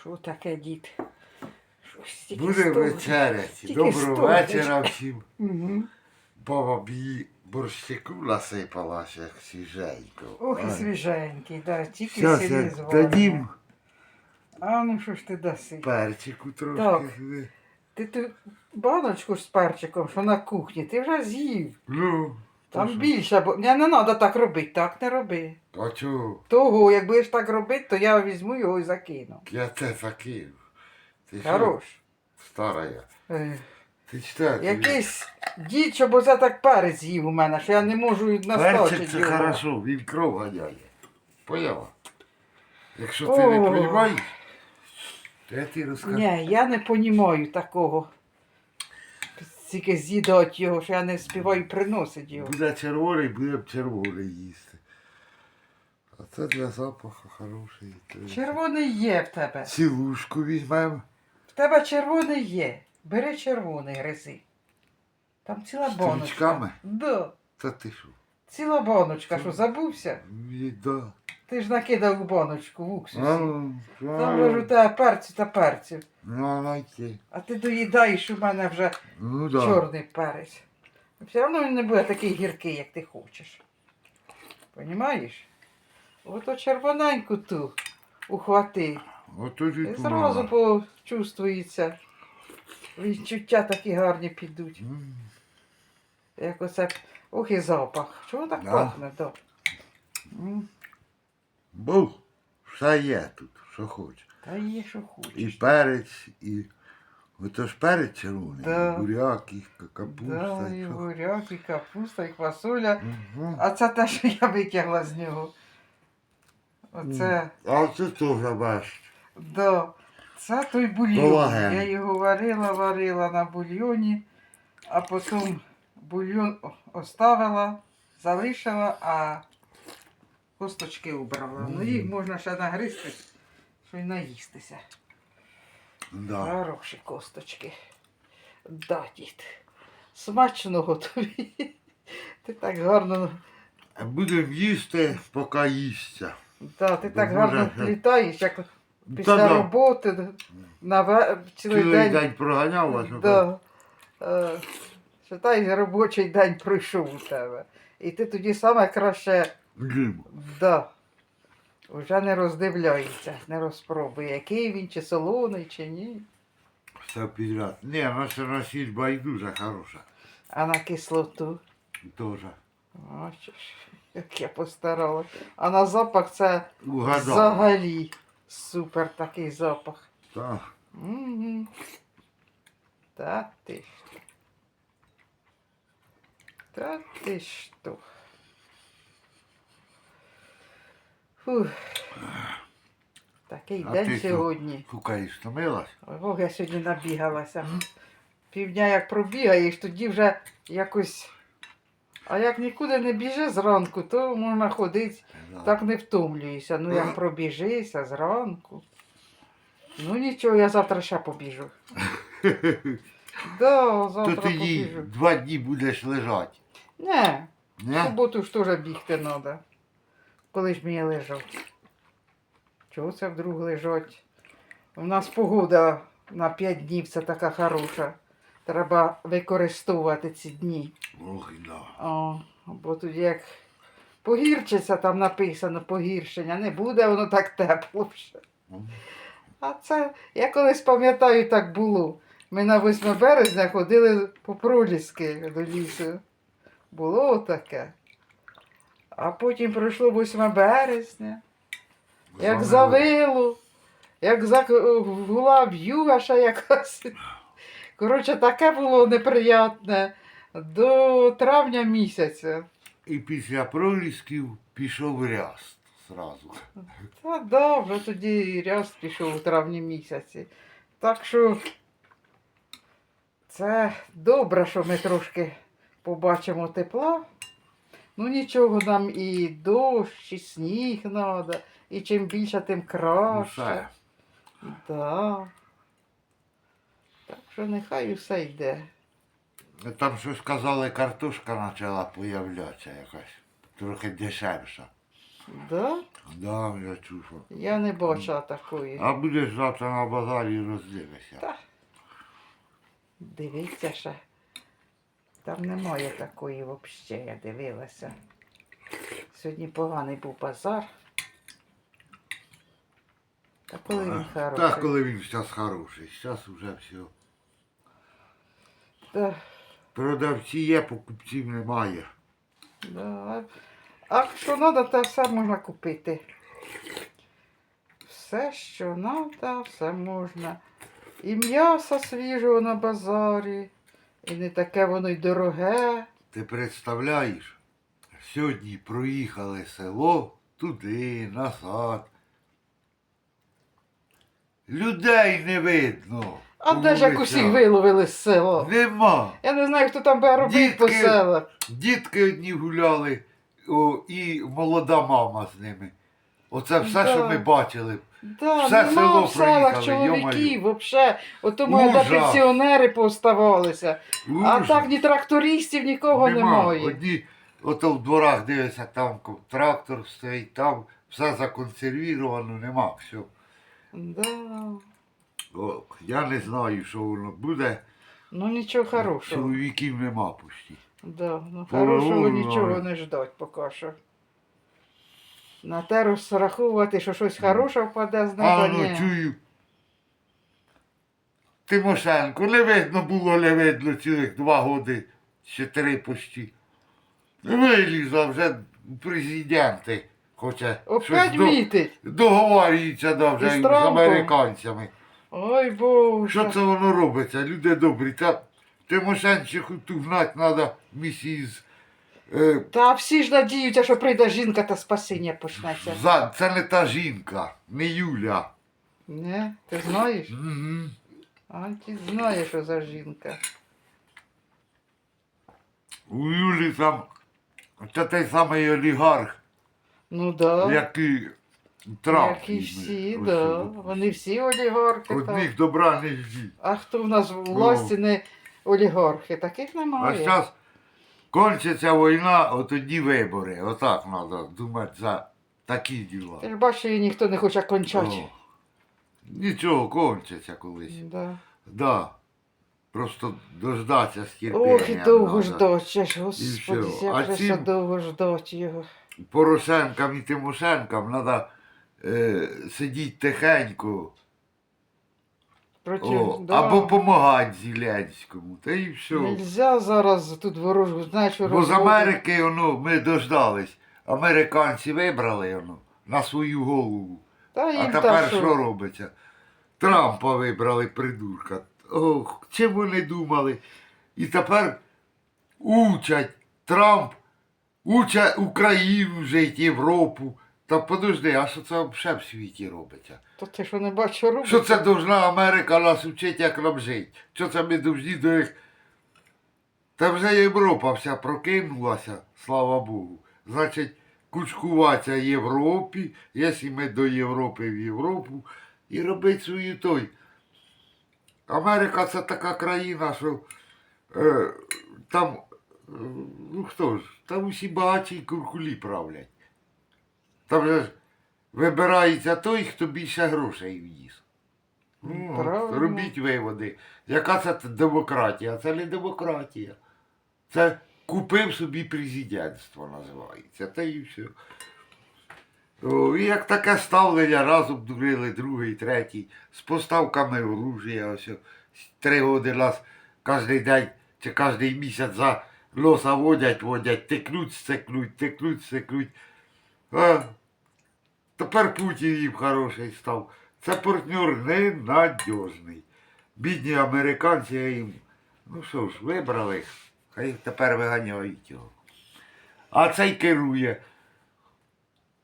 Що таке, дід? Буде вечеряти. Доброго вечора всім. Мгм. Баба б борщику насипала ще свіженько. Ох, і свіженький, да, тільки я дадім А ну що ж ти даси? перчику трошки. Так. Ти ту баночку з перчиком, що на кухні, ти вже з'їв. Ну, Там то більше, бо не, не треба так робити, так не роби. А чого? Того, як будеш так робити, то я візьму його і закину. Я це закинув. Ти що, Хорош. Стара я. Е, Ти читаєш? Якийсь дід, щоб оце так перець їв у мене, що я не можу Перчик настачити це його. хорошо, він кров ганяє. Поняла? Якщо ти не О. розумієш, то я тобі розкажу. Ні, я не понімаю такого. Тільки з'їдати його, що я не співаю приносити його. Буде червоний, будемо червоний їсти. А це для запаху хороший. Червоний є в тебе. Цілушку візьмемо. В тебе червоний є. Бери червоний гризи. Там ціла З баночка. стрічками? Да. Та ти що? Ціла баночка, що забувся? Ні, да. Ти ж накидав у баночку в уксусі. Ну, Там же ж тебе перцю та перців. Ну, найти. А ти доїдаєш у мене вже Ну, да. чорний перець. Все одно він не буде такий гіркий, як ти хочеш. Понімаєш? Ото червоненьку ту ухвати. Ото і І зразу почувствується. Відчуття такі гарні підуть. М, Як оце. Ох і запах. Чого так Да. пахне? Да. М, Був. Все є тут, що хочеш. Та є, що І перець, і. Ото ж перець червоний, Да. і буряк, і капуста. Да, і і що. буряк, і капуста, і квасоля. Мгм. А це те, що я витягла з нього. Оце. А це теж бачиш. Да. Це той бульйон. Колаген. Я його варила, варила на бульйоні, а потім бульйон о- оставила, залишила, а косточки убрала. Ну їх можна ще нагризти, що й наїстися. Да. Хороші косточки. Да, дід. Смачного тобі. Ти так гарно, Будемо їсти, поки їсться. да, ти так Дуже гарно га- плітаєш, як після да. роботи на ве- цілий, Цілий день. день проганяв вас. Да. Е, Считай, робочий день пройшов у тебе. І ти тоді саме краще Дім. да, вже не роздивляється, не розпробує, який він, чи солоний, чи ні. Все підряд. Ні, наша насіль байдужа хороша. А на кислоту. Тоже. Бачиш, як я постаралась. А на запах це Угадав. взагалі супер такий запах. Так. Угу. Та ти що. Та ти ж що. Фух. Такий А день ти сьогодні. Фукаєш, втомилась? Ого, я сьогодні набігалася. Півдня як пробігаєш, тоді вже якось. А як нікуди не біжи зранку, то можна ходити, Да. так не втомлюєшся. Ну як пробіжися зранку. Ну нічого, я завтра ще побіжу. Да, То завтра тоді побіжу. два дні будеш лежати. Не, в суботу ж теж бігти треба. Коли ж мені лежать. Чого це вдруг лежать? У нас погода на 5 днів це така хороша. Треба використовувати ці дні. Ох, да. О, бо тоді як погірчиться, там написано погіршення, не буде воно так тепло вже. А це, я колись пам'ятаю, так було. Ми на 8 березня ходили по проліски до лісу. Було таке. А потім пройшло 8 березня, як завило, як загула в'юга ще якась. Коротше, таке було неприятне до травня місяця. І після пролісків пішов ряст зразу. Та да, вже тоді ряст пішов у травні місяці. Так що це добре, що ми трошки побачимо тепла. Ну нічого нам і дощ, і сніг треба, і чим більше, тим краще. Да. Так що нехай усе йде. Там щось казали, картошка почала появлятися якась. Трохи дешевша. Да? Да, я чув. Я не бачила такої. А будеш завтра на базарі роздивишся. Та. Дивіться ще. Там немає такої взагалі, я дивилася. Сьогодні поганий був базар. Та коли він хороший. Так, коли він зараз хороший, зараз вже все. Та, Продавці є, покупців немає. да. А що треба, те все можна купити. Все, що треба, все можна. І м'ясо свіжого на базарі, і не таке воно й дороге. Ти представляєш, сьогодні проїхали село туди, назад. Людей не видно. А де ж як усіх виловили з села? Нема. Я не знаю, хто там буде робити по селах. Дітки одні гуляли, о, і молода мама з ними. Оце все, Да. що ми бачили. Да, Все нема село в селах проїхали, чоловіків, взагалі. Ото моє де пенсіонери поставалися. А Ужас. так ні трактористів, нікого Нема. немає. Одні, ото в дворах дивишся, там ко- трактор стоїть, там все законсервіровано, нема. Все. Да. О, я не знаю, що воно буде. Ну нічого хорошого. Чоловіків нема почти. Да. Ну, хорошого нічого не ждать поки що. На те розраховувати, що щось хороше впаде з А ну ні. чую. Тимошенко, не видно було, не видно цілих два годи, ще три почти. Вилізла вже президенти. Хоче Опять до- договорюється да, вже з Трампом? американцями. Ой Боже. Що це воно робиться? Люди добрі. Та Тимошенчиху ту гнать треба місіс. Е, Та всі ж надіються, що прийде жінка та спасіння почнеться. за, це не та жінка, не Юля. Не, ти знаєш? Угу. А ти знаєш, що за жінка. У Юлі там це той самий олігарх, Ну да. який Трамп. Як і всі, Ось да. Вони всі олігархи. От там. них добра не жді. А хто в нас в власті не олігархи? Таких А немає. зараз кончиться війна, от тоді вибори. Отак треба думати за такі діла. Ти ж бачиш, її ніхто не хоче кончати. О, Нічого, кончиться колись. Да. Да. Просто дождатися терпінням. Ох, і довго надо. ждать, ще ж, господи, А як же цим- довго ждать його. Порошенкам і Тимошенкам треба е, сидіти тихенько. Проти, О, да. Або допомагати Зеленському. Та і все. Нельзя зараз тут ворожу, знаєш, що Бо з. Америки воно, ми дождались. Американці вибрали воно на свою голову. Та А тепер та що що? робиться? Трампа вибрали придурка. Ох, чим вони думали? І тепер учать Трамп, учать Україну жити, Європу. Та подожди, а що це взагалі в світі робиться? То ти що не бачиш, що? Що це должна Америка нас вчити, як нам жити? Що це ми повинні до них? Та вже Європа вся прокинулася, слава Богу. Значить, кучкуватися Європі, якщо ми до Європи в Європу, і робити свою той. Америка це така країна, що е, там, е, ну хто ж, там усі багаті куркулі правлять. Там же ж вибирається той, хто більше грошей вніс. Ну, от, робіть виводи. Яка це демократія? Це не демократія. Це купив собі президентство називається. Та і все. О, і як таке ставлення разом дурили, другий, третій, з поставками оружия, ось три роки нас кожен день чи кожен місяць за носа водять, водять, текнуть, стекнуть, текнуть, стекнуть. А, тепер Путін їм хороший став. Це партнер ненадіжний. Бідні американці їм, ну що ж, вибрали, хай тепер виганяють його. А цей керує.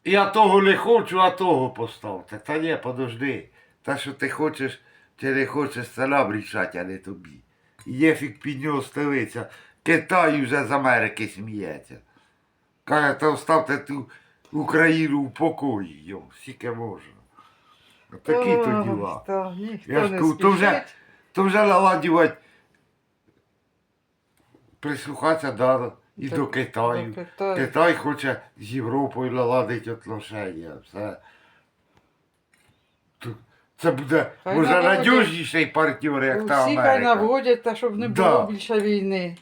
Я того не хочу, а того поставте. Та ні, подожди. Те, що ти хочеш, чи не хочеш, це нам рішать, а не тобі. Є фік під нього стелиться. Китай вже з Америки сміється. Каже, та оставте ту Україну в покої, йо, скільки можна. Такі то діла. Та, ніхто Я ж кажу, то вже-. То вже наладювати, прислухатися, да, і Так, до Китаю. до Китаю. Китай хоче з Європою наладити отношення. Все. Це буде Хай може надіжніший партнер, як та Усі хай наводять, та щоб не Да. було більше війни.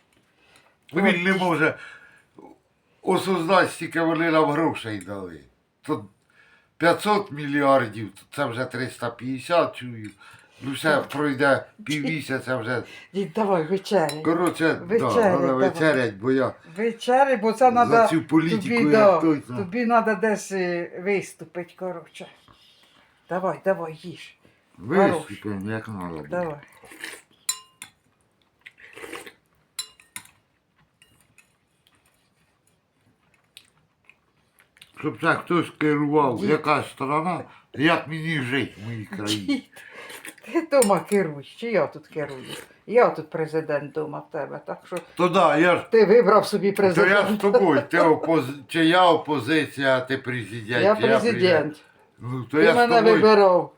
Він не може осознати, скільки вони нам грошей дали. Тут 500 мільярдів, то це вже 350 чую. Ну все пройде півмісяця вже. Дід, давай вечері. Коротше, да, треба давай. вечерять, бо я Вечері, бо це за треба. цю політику Тобі, як да, точно. тобі треба десь е, виступити, коротше. Давай, давай, їж. Виступимо, як треба. Давай. Щоб це хтось керував, Дід. яка сторона, як мені жити в моїй країні. Ти дома керуй, чи я тут керую? Я тут президент дома в тебе, так що То да, я ж ти вибрав собі то я з тобою, ти опози... чи я опозиція, а ти президент. Я чи президент. Ну, то Ти я з мене тобою, вибирав.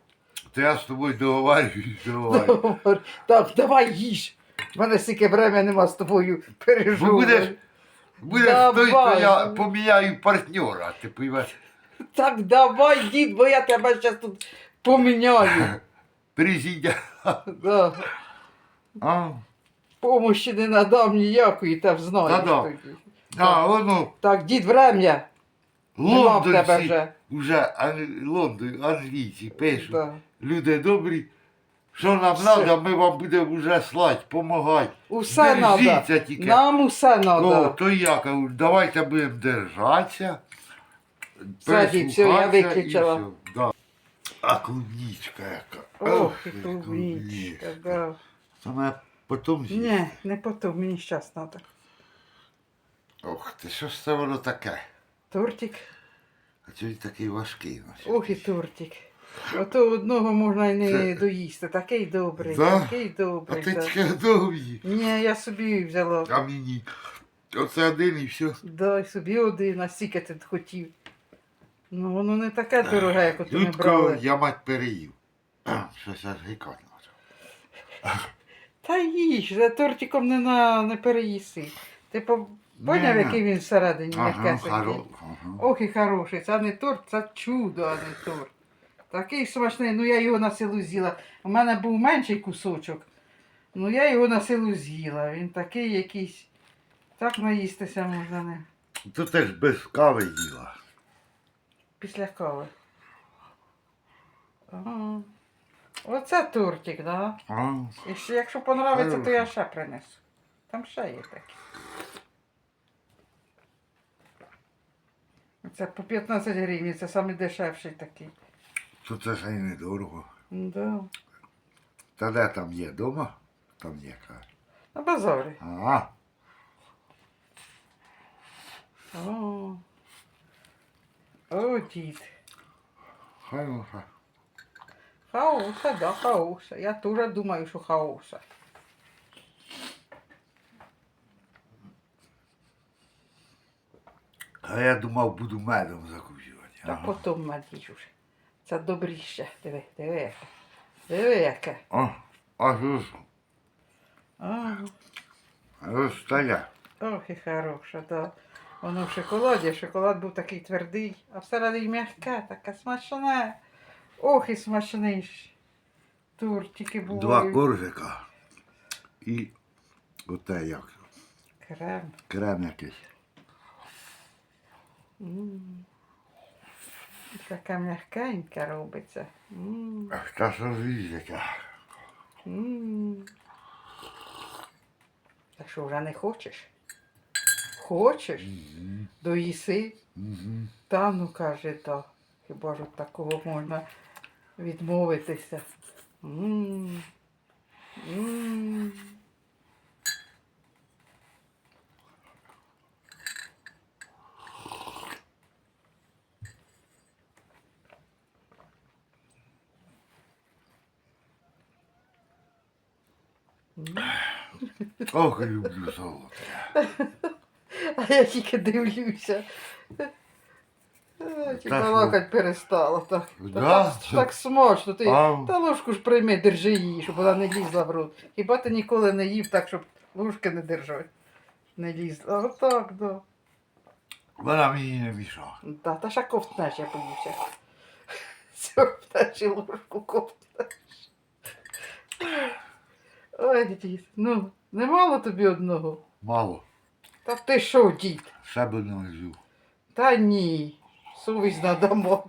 то я з тобою договарююсь, договарююсь. Так, давай їж. У мене стільки времени нема з тобою Бо переживати. будеш Давай. той, то я поміняю партнера, ти поймеш. Так давай, дід, бо я тебе зараз тут поміняю. Президент. Да. А, Помощі не надам ніякої, та ж знаєш Та-да. тоді. а воно, Так, дід, врем'я. Нема в тебе лондонці, вже. вже ан- Лондон, англійці пишуть. Да. Люди добрі, що нам Все. треба, ми вам будемо вже слати, допомагати. Усе треба. Держіться тільки. Нам усе О, треба. то я кажу, давайте будемо держатися. Все, все, я прислухатися виключила. все. Да. А клубничка яка. Ох, і клубничка. да. Саме потім з'їсть. Ні, не потім, мені щас треба. Ох, ти що ж це воно таке? Тортик. А чого він такий важкий? наш? Ох і тортик. Ото одного можна й не доїсти. Такий добрий, Да? такий А добрий. ти да. тільки довгі. Ні, я собі взяла. А мені. Оце один і все. Дай собі один, а скільки ти хотів. Ну, воно не таке дороге, як от ми Людко, брали. я мать переїв. Щось аж почав. Та їж, за тортиком не, на, не переїси. Ти по- поняв, Ні. який він всередині Ага, м'якесенький? хоро... ага. Ох і хороший, це не торт, це чудо, а не торт. Такий смачний, ну я його на силу з'їла. У мене був менший кусочок. Ну я його на силу з'їла. Він такий якийсь. Так наїстися можна не. Тут теж без кави їла. Після кави. Ага. Оце тортик, да? А, І ще, якщо понравиться, то я ще принесу. Там ще є такі. Це по 15 гривень, це самий дешевший такий. То це ж і недорого. Да. Та де там є? Дома? Там є каже. На базарі. А, О, О дід. хороша. Хауса, да, хауса. Я теж думаю, що хауса. А я думав, буду медом закусувати. Та Ага. потім надіж уже. Це добріше. Диви, диви яке. Диви яке. О, а? Ага. Розсталя. Ох і хороша, да. Воно в шоколаді, шоколад був такий твердий, а всередині м'яке, таке смачне. Ох і смачний. ж. Тортики були. Два коржика. І оте як. Крем. Крем якийсь. М. Таке м'якеньке робиться. М. Та яка. М. Та що, вже не хочеш? Хочеш? Доїси? Угу. Та ну каже, та. Хіба ж от такого можна відмовитися? М. М. Ох, люблю солодке. А я тільки дивлюся. Е, Ті Та перестала. Так, Да? так, так смачно. Ти, А. та ложку ж прийми, держи її, щоб вона не лізла в рот. Хіба ти ніколи не їв так, щоб ложки не держати? Не лізла. Отак, да. Вона мені не мішала. Да, та ще ковтнеш, я боюся. Ковтнеш і ложку ковтнеш. Ой, дід, ну, немало тобі одного. Мало. Та ти що, дід? Ще б не лежу. Та ні. Совість надамо.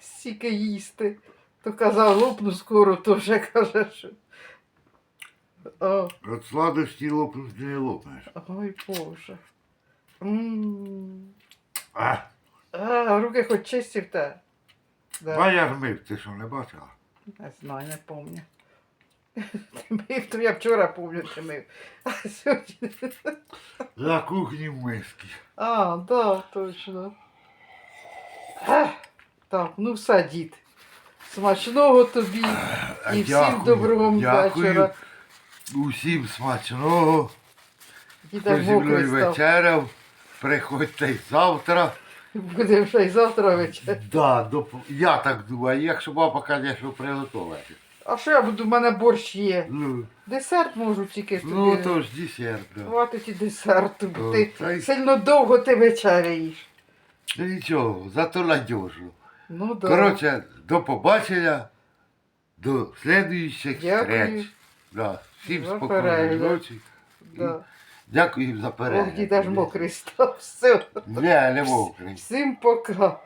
Стільки їсти. То казав, лопну скоро, то вже каже, що. О, От сладості лопнути не лопнеш. ой Боже. М. А, А, руки хоч чисті в те. Да. а я ж мив, ти що не бачила? Не знаю, не пам'ятаю. Ти мив, то я вчора пам'ятаю, ти мив. А сьогодні. На кухні в миски. А, да, точно. Ех, Так, ну все, дід. Смачного тобі і всім Дякую, доброго дякую. вечора. Усім смачного. Діда Хто зі мною мокрий став. вечеряв. Приходьте й завтра. Буде вже й завтра вечір. Да, доп... Я так думаю, якщо баба, звісно, приготувати. А що я буду, в мене борщ є. Ну, Десерт можу тільки тобі. ну то ж десерт. Да. Хватить і десерту, бо ти та й- сильно довго ти вечеряєш. Ну нічого, зато надіжно. Ну да. Коротше, до побачення, до слідуючих Дякую. встреч. Да. Всім За спокійної перегляд. ночі. Да. Дякую за перегляд. Ох, діда мокрий став. Все. Не, не мокрий. Всім пока.